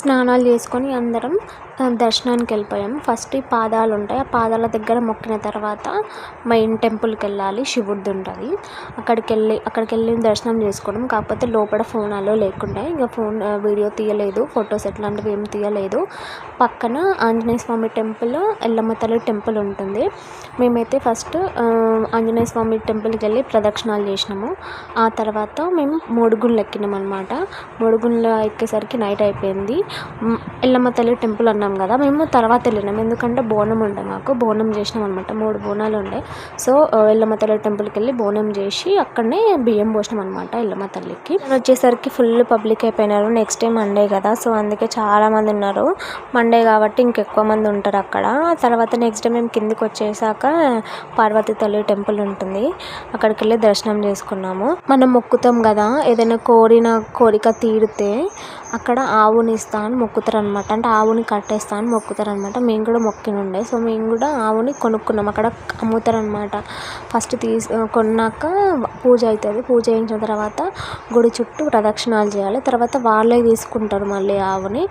స్నానాలు చేసుకొని అందరం దర్శనానికి వెళ్ళిపోయాం. ఫస్ట్ ఈ పాదాలు ఉంటాయి. ఆ పాదాల దగ్గర మొక్కిన తర్వాత మెయిన్ టెంపుల్కి వెళ్ళాలి. శివుడిది ఉంటుంది. అక్కడికి వెళ్ళి అక్కడికి వెళ్ళి దర్శనం చేసుకోవడం. కాకపోతే లోపల ఫోన్ అలో లేకుండా ఇంకా ఫోన్ వీడియో తీయలేదు. ఫొటోస్ ఎట్లాంటివి ఏం తీయలేదు. పక్కన ఆంజనేయ స్వామి టెంపుల్ ఎల్లమ్మ తల్లి టెంపుల్ ఉంటుంది. మేమైతే ఫస్ట్ ఆంజనేయ స్వామి టెంపుల్కి వెళ్ళి ప్రదక్షిణాలు చేసినాము. ఆ తర్వాత మేము మూడుగుళ్ళు ఎక్కినాం అనమాట మూడుగుళ్ళు ఎక్కేసరికి నైట్ అయిపోయింది. ఎల్లమ్మ తల్లి టెంపుల్ అన్నాం కదా మేము తర్వాత వెళ్ళినాం. ఎందుకంటే బోనం ఉండే మాకు బోనం చేసినాం అనమాట మూడు బోనాలు ఉండే. సో ఎల్లమ్మ తల్లి టెంపుల్కి వెళ్ళి బోనం చేసి అక్కడనే బియ్యం పోసినాం అనమాట ఎల్లమ్మ తల్లికి. వచ్చేసరికి ఫుల్ పబ్లిక్ అయిపోయినారు. నెక్స్ట్ డే మండే కదా. సో అందుకే చాలామంది ఉన్నారు. మండే కాబట్టి ఇంకెక్కువ మంది ఉంటారు అక్కడ. తర్వాత నెక్స్ట్ డే మేము కిందికి వచ్చేసాక పార్వతి తల్లి టెంపుల్ ఉంటుంది. అక్కడికి వెళ్ళి దర్శనం చేసుకున్నాము. మనం మొక్కుతాం కదా ఏదైనా కోరిన కోరిక తీరితే అక్కడ ఆవుని ఇస్తా అని మొక్కుతారు అనమాట అంటే ఆవుని కట్టేస్తా అని మొక్కుతారు అనమాట మేము కూడా మొక్కినుండే. సో మేము కూడా ఆవుని కొనుక్కున్నాం. అక్కడ అమ్ముతారనమాట ఫస్ట్ తీసు కొన్నాక పూజ అవుతుంది పూజ చేయించిన తర్వాత గుడి చుట్టూ ప్రదక్షిణాలు చేయాలి. తర్వాత వాళ్ళే తీసుకుంటారు మళ్ళీ ఆవుని.